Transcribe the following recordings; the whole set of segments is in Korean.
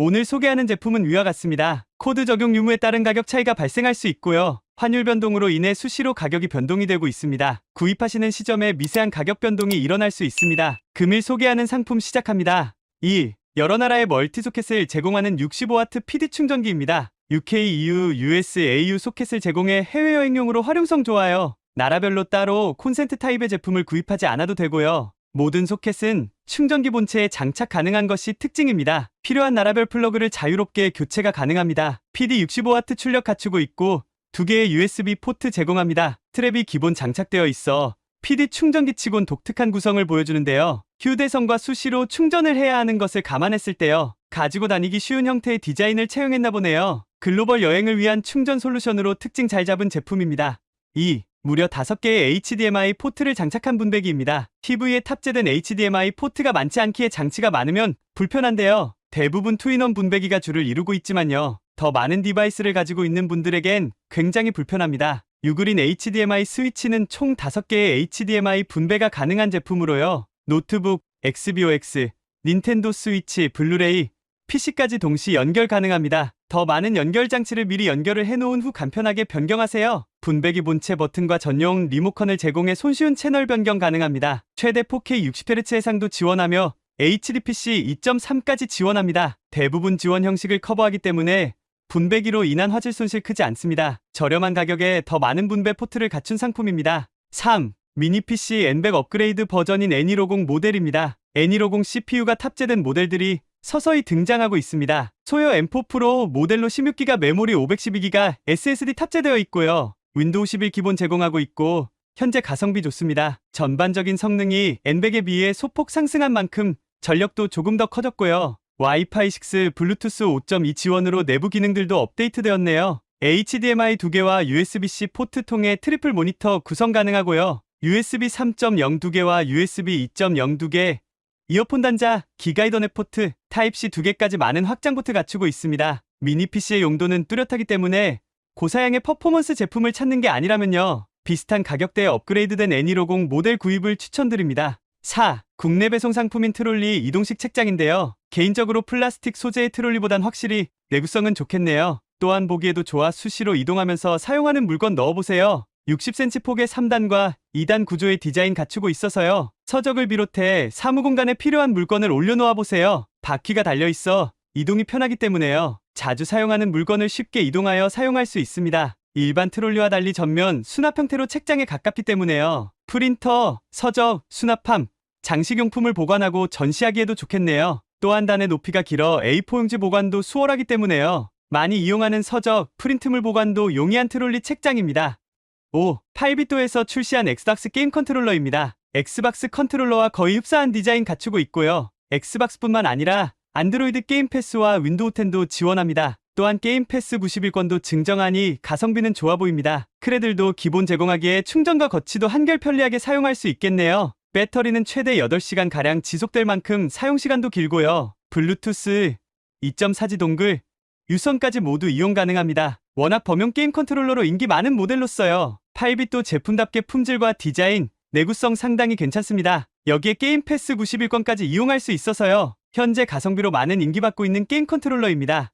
오늘 소개하는 제품은 위와 같습니다. 코드 적용 유무에 따른 가격 차이가 발생할 수 있고요. 환율 변동으로 인해 수시로 가격이 변동이 되고 있습니다. 구입하시는 시점에 미세한 가격 변동이 일어날 수 있습니다. 금일 소개하는 상품 시작합니다. 2. 여러 나라의 멀티 소켓을 제공하는 65W PD 충전기입니다. UK, EU, US, AU 소켓을 제공해 해외여행용으로 활용성 좋아요. 나라별로 따로 콘센트 타입의 제품을 구입하지 않아도 되고요. 모든 소켓은 충전기 본체에 장착 가능한 것이 특징입니다. 필요한 나라별 플러그를 자유롭게 교체가 가능합니다. PD 65W 출력 갖추고 있고 두 개의 USB 포트 제공합니다. 트랩이 기본 장착되어 있어 PD 충전기 치곤 독특한 구성을 보여주는데요. 휴대성과 수시로 충전을 해야 하는 것을 감안했을 때요. 가지고 다니기 쉬운 형태의 디자인을 채용했나 보네요. 글로벌 여행을 위한 충전 솔루션으로 특징 잘 잡은 제품입니다. 2. 무려 5개의 HDMI 포트를 장착한 분배기입니다. TV에 탑재된 HDMI 포트가 많지 않기에 장치가 많으면 불편한데요. 대부분 투인원 분배기가 주를 이루고 있지만요. 더 많은 디바이스를 가지고 있는 분들에겐 굉장히 불편합니다. 유그린 HDMI 스위치는 총 5개의 HDMI 분배가 가능한 제품으로요. 노트북, XBOX, 닌텐도 스위치, 블루레이, PC까지 동시 연결 가능합니다. 더 많은 연결 장치를 미리 연결을 해놓은 후 간편하게 변경하세요. 분배기 본체 버튼과 전용 리모컨을 제공해 손쉬운 채널 변경 가능합니다. 최대 4K 60Hz 해상도 지원하며 HDPC 2.3까지 지원합니다. 대부분 지원 형식을 커버하기 때문에 분배기로 인한 화질 손실 크지 않습니다. 저렴한 가격에 더 많은 분배 포트를 갖춘 상품입니다. 3. 미니 PC N100 업그레이드 버전인 N250 모델입니다. N250 CPU가 탑재된 모델들이 서서히 등장하고 있습니다. 소요 M4 프로 모델로 16기가 메모리 512기가 SSD 탑재되어 있고요. 윈도우 11 기본 제공하고 있고 현재 가성비 좋습니다. 전반적인 성능이 N100에 비해 소폭 상승한 만큼 전력도 조금 더 커졌고요. 와이파이 6, 블루투스 5.2 지원으로 내부 기능들도 업데이트되었네요. HDMI 2개와 USB-C 포트 통해 트리플 모니터 구성 가능하고요. USB 3.0 2개와 USB 2.0 2개, 이어폰 단자, 기가 이더넷 포트, 타입C 2개까지 많은 확장 포트 갖추고 있습니다. 미니 PC의 용도는 뚜렷하기 때문에 고사양의 퍼포먼스 제품을 찾는 게 아니라면요. 비슷한 가격대에 업그레이드된 N250 모델 구입을 추천드립니다. 4. 국내 배송 상품인 트롤리 이동식 책장인데요. 개인적으로 플라스틱 소재의 트롤리보단 확실히 내구성은 좋겠네요. 또한 보기에도 좋아 수시로 이동하면서 사용하는 물건 넣어보세요. 60cm 폭의 3단과 2단 구조의 디자인 갖추고 있어서요. 서적을 비롯해 사무 공간에 필요한 물건을 올려놓아 보세요. 바퀴가 달려있어 이동이 편하기 때문에요. 자주 사용하는 물건을 쉽게 이동하여 사용할 수 있습니다. 일반 트롤리와 달리 전면 수납 형태로 책장에 가깝기 때문에요. 프린터, 서적, 수납함, 장식용품을 보관하고 전시하기에도 좋겠네요. 또한 단의 높이가 길어 A4 용지 보관도 수월하기 때문에요. 많이 이용하는 서적, 프린트물 보관도 용이한 트롤리 책장입니다. 5. 파이비토에서 출시한 엑스박스 게임 컨트롤러입니다. 엑스박스 컨트롤러와 거의 흡사한 디자인 갖추고 있고요. 엑스박스뿐만 아니라 안드로이드 게임 패스와 윈도우 10도 지원합니다. 또한 게임 패스 91권도 증정하니 가성비는 좋아 보입니다. 크레들도 기본 제공하기에 충전과 거치도 한결 편리하게 사용할 수 있겠네요. 배터리는 최대 8시간 가량 지속될 만큼 사용 시간도 길고요. 블루투스 2.4G 동글 유선까지 모두 이용 가능합니다. 워낙 범용 게임 컨트롤러로 인기 많은 모델로써요. 8빛도 제품답게 품질과 디자인, 내구성 상당히 괜찮습니다. 여기에 게임 패스 91권까지 이용할 수 있어서요. 현재 가성비로 많은 인기받고 있는 게임 컨트롤러입니다.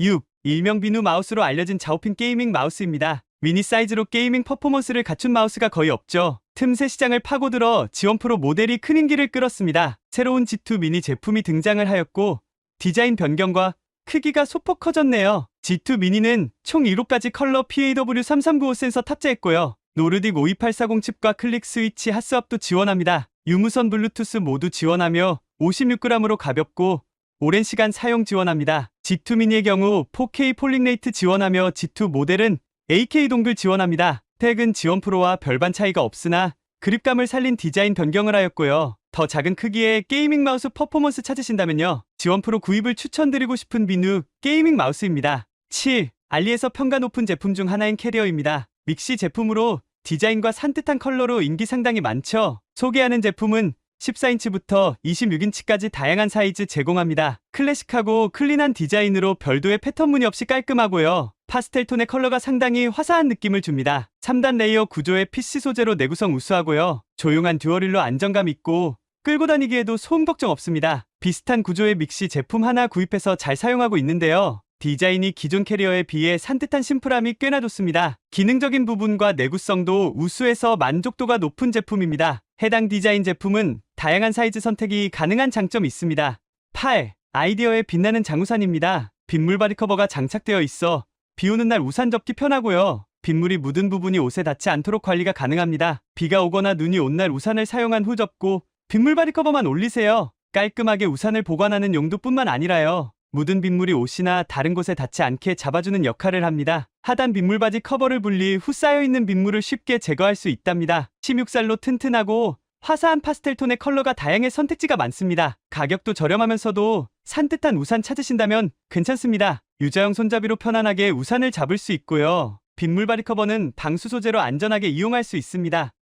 6. 일명 비누 마우스로 알려진 자오핀 게이밍 마우스입니다. 미니 사이즈로 게이밍 퍼포먼스를 갖춘 마우스가 거의 없죠. 틈새 시장을 파고들어 지원 프로 모델이 큰 인기를 끌었습니다. 새로운 G2 미니 제품이 등장을 하였고 디자인 변경과 크기가 소폭 커졌네요. G2 미니는 총 7가지 컬러 PAW3395 센서 탑재했고요. 노르딕 52840 칩과 클릭 스위치 핫스왑도 지원합니다. 유무선 블루투스 모두 지원하며 56g으로 가볍고 오랜 시간 사용 지원합니다. G2 미니의 경우 4K 폴링 레이트 지원하며 G2 모델은 AK 동글 지원합니다. 택은 지원 프로와 별반 차이가 없으나 그립감을 살린 디자인 변경을 하였고요. 더 작은 크기의 게이밍 마우스 퍼포먼스 찾으신다면요. 지원 프로 구입을 추천드리고 싶은 비누 게이밍 마우스입니다. 7. 알리에서 평가 높은 제품 중 하나인 캐리어입니다. 믹시 제품으로 디자인과 산뜻한 컬러로 인기 상당히 많죠. 소개하는 제품은 14인치부터 26인치까지 다양한 사이즈 제공합니다. 클래식하고 클린한 디자인으로 별도의 패턴 무늬 없이 깔끔하고요. 파스텔 톤의 컬러가 상당히 화사한 느낌을 줍니다. 3단 레이어 구조의 PC 소재로 내구성 우수하고요. 조용한 듀얼일로 안정감 있고 끌고 다니기에도 소음 걱정 없습니다. 비슷한 구조의 믹시 제품 하나 구입해서 잘 사용하고 있는데요. 디자인이 기존 캐리어에 비해 산뜻한 심플함이 꽤나 좋습니다. 기능적인 부분과 내구성도 우수해서 만족도가 높은 제품입니다. 해당 디자인 제품은 다양한 사이즈 선택이 가능한 장점이 있습니다. 8. 아이디어의 빛나는 장우산입니다. 빗물 바리 커버가 장착되어 있어 비 오는 날 우산 접기 편하고요. 빗물이 묻은 부분이 옷에 닿지 않도록 관리가 가능합니다. 비가 오거나 눈이 온 날 우산을 사용한 후 접고 빗물 바리 커버만 올리세요. 깔끔하게 우산을 보관하는 용도뿐만 아니라요. 묻은 빗물이 옷이나 다른 곳에 닿지 않게 잡아주는 역할을 합니다. 하단 빗물 바지 커버를 분리 후 쌓여있는 빗물을 쉽게 제거할 수 있답니다. 16살로 튼튼하고 화사한 파스텔 톤의 컬러가 다양해 선택지가 많습니다. 가격도 저렴하면서도 산뜻한 우산 찾으신다면 괜찮습니다. 유자형 손잡이로 편안하게 우산을 잡을 수 있고요. 빗물바리 커버는 방수 소재로 안전하게 이용할 수 있습니다.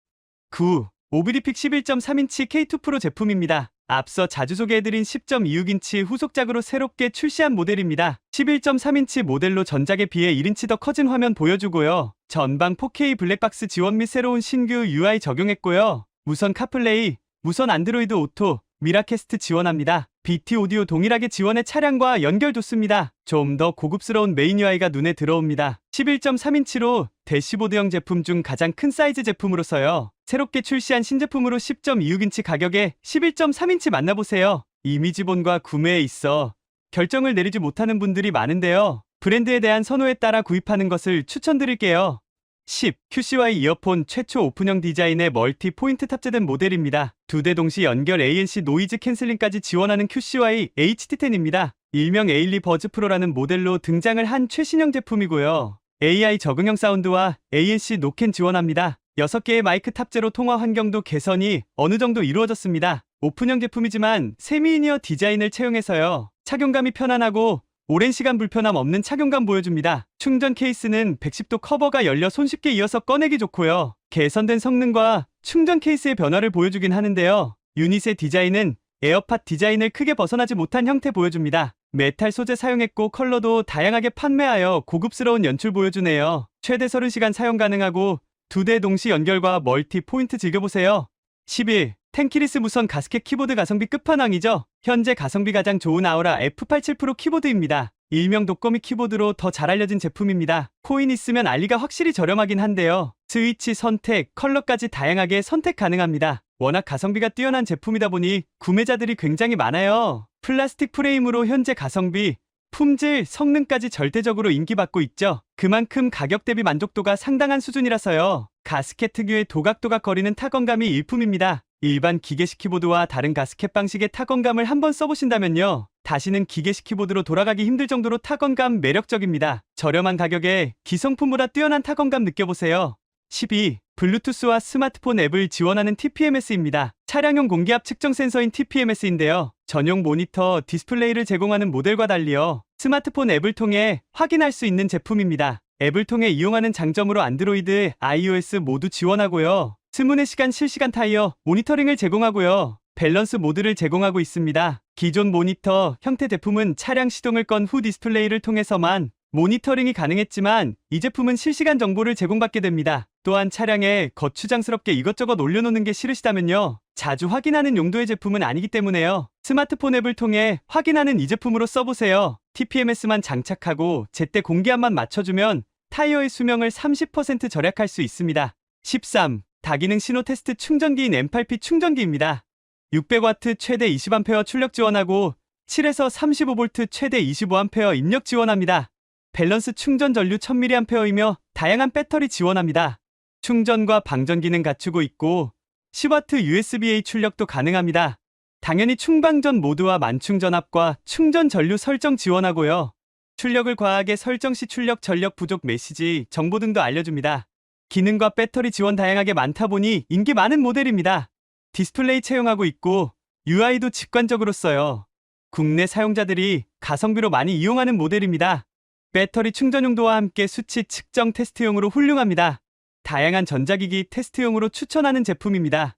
9. 오브리픽 11.3인치 K2 프로 제품입니다. 앞서 자주 소개해드린 10.26인치 후속작으로 새롭게 출시한 모델입니다. 11.3인치 모델로 전작에 비해 1인치 더 커진 화면 보여주고요. 전방 4K 블랙박스 지원 및 새로운 신규 UI 적용했고요. 무선 카플레이, 무선 안드로이드 오토, 미라캐스트 지원합니다. BT 오디오 동일하게 지원해 차량과 연결됐습니다. 좀 더 고급스러운 메인 UI가 눈에 들어옵니다. 11.3인치로 대시보드형 제품 중 가장 큰 사이즈 제품으로서요. 새롭게 출시한 신제품으로 10.26인치 가격에 11.3인치 만나보세요. 이미지본과 구매에 있어 결정을 내리지 못하는 분들이 많은데요. 브랜드에 대한 선호에 따라 구입하는 것을 추천드릴게요. 10. QCY 이어폰 최초 오픈형 디자인의 멀티 포인트 탑재된 모델입니다. 두 대 동시 연결 ANC 노이즈 캔슬링까지 지원하는 QCY HT10입니다. 일명 에일리 버즈 프로라는 모델로 등장을 한 최신형 제품이고요. AI 적응형 사운드와 ANC 노캔 지원합니다. 6개의 마이크 탑재로 통화 환경도 개선이 어느 정도 이루어졌습니다. 오픈형 제품이지만 세미이니어 디자인을 채용해서요. 착용감이 편안하고 오랜 시간 불편함 없는 착용감 보여줍니다. 충전 케이스는 110도 커버가 열려 손쉽게 이어서 꺼내기 좋고요. 개선된 성능과 충전 케이스의 변화를 보여주긴 하는데요. 유닛의 디자인은 에어팟 디자인을 크게 벗어나지 못한 형태 보여줍니다. 메탈 소재 사용했고 컬러도 다양하게 판매하여 고급스러운 연출 보여주네요. 최대 30시간 사용 가능하고 두 대 동시 연결과 멀티 포인트 즐겨보세요. 11. 텐키리스 무선 가스켓 키보드 가성비 끝판왕이죠. 현재 가성비 가장 좋은 아우라 F87 프로 키보드입니다. 일명 독거미 키보드로 더 잘 알려진 제품입니다. 코인 있으면 알리가 확실히 저렴하긴 한데요. 스위치 선택, 컬러까지 다양하게 선택 가능합니다. 워낙 가성비가 뛰어난 제품이다 보니 구매자들이 굉장히 많아요. 플라스틱 프레임으로 현재 가성비, 품질, 성능까지 절대적으로 인기받고 있죠. 그만큼 가격 대비 만족도가 상당한 수준이라서요. 가스켓 특유의 도각도각 거리는 타건감이 일품입니다. 일반 기계식 키보드와 다른 가스켓 방식의 타건감을 한번 써보신다면요. 다시는 기계식 키보드로 돌아가기 힘들 정도로 타건감 매력적입니다. 저렴한 가격에 기성품보다 뛰어난 타건감 느껴보세요. 12. 블루투스와 스마트폰 앱을 지원하는 TPMS입니다. 차량용 공기압 측정 센서인 TPMS인데요. 전용 모니터, 디스플레이를 제공하는 모델과 달리요. 스마트폰 앱을 통해 확인할 수 있는 제품입니다. 앱을 통해 이용하는 장점으로 안드로이드, iOS 모두 지원하고요. 스문의 시간 실시간 타이어, 모니터링을 제공하고요. 밸런스 모드를 제공하고 있습니다. 기존 모니터 형태 제품은 차량 시동을 건 후 디스플레이를 통해서만 모니터링이 가능했지만 이 제품은 실시간 정보를 제공받게 됩니다. 또한 차량에 거추장스럽게 이것저것 올려놓는 게 싫으시다면요. 자주 확인하는 용도의 제품은 아니기 때문에요. 스마트폰 앱을 통해 확인하는 이 제품으로 써보세요. TPMS만 장착하고 제때 공기압만 맞춰주면 타이어의 수명을 30% 절약할 수 있습니다. 13. 다기능 신호 테스트 충전기인 M8P 충전기입니다. 600W 최대 20A 출력 지원하고 7에서 35V 최대 25A 입력 지원합니다. 밸런스 충전 전류 1000mAh이며 다양한 배터리 지원합니다. 충전과 방전 기능 갖추고 있고 10W USB-A 출력도 가능합니다. 당연히 충방전 모드와 만충 전압과 충전 전류 설정 지원하고요. 출력을 과하게 설정 시 출력 전력 부족 메시지 정보 등도 알려줍니다. 기능과 배터리 지원 다양하게 많다 보니 인기 많은 모델입니다. 디스플레이 채용하고 있고 UI도 직관적으로 써요. 국내 사용자들이 가성비로 많이 이용하는 모델입니다. 배터리 충전 용도와 함께 수치 측정 테스트용으로 훌륭합니다. 다양한 전자기기 테스트용으로 추천하는 제품입니다.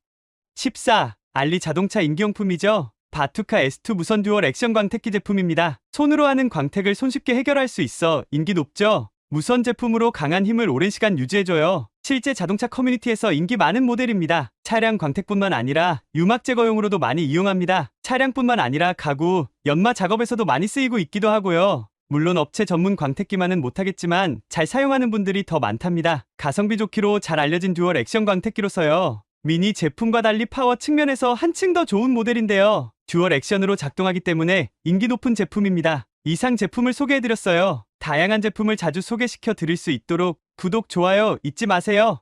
14. 알리 자동차 인기용품이죠. 바투카 S2 무선 듀얼 액션 광택기 제품입니다. 손으로 하는 광택을 손쉽게 해결할 수 있어 인기 높죠. 무선 제품으로 강한 힘을 오랜 시간 유지해줘요. 실제 자동차 커뮤니티에서 인기 많은 모델입니다. 차량 광택뿐만 아니라 유막 제거용으로도 많이 이용합니다. 차량뿐만 아니라 가구, 연마 작업에서도 많이 쓰이고 있기도 하고요. 물론 업체 전문 광택기만은 못하겠지만 잘 사용하는 분들이 더 많답니다. 가성비 좋기로 잘 알려진 듀얼 액션 광택기로서요. 미니 제품과 달리 파워 측면에서 한층 더 좋은 모델인데요. 듀얼 액션으로 작동하기 때문에 인기 높은 제품입니다. 이상 제품을 소개해드렸어요. 다양한 제품을 자주 소개시켜 드릴 수 있도록 구독, 좋아요 잊지 마세요.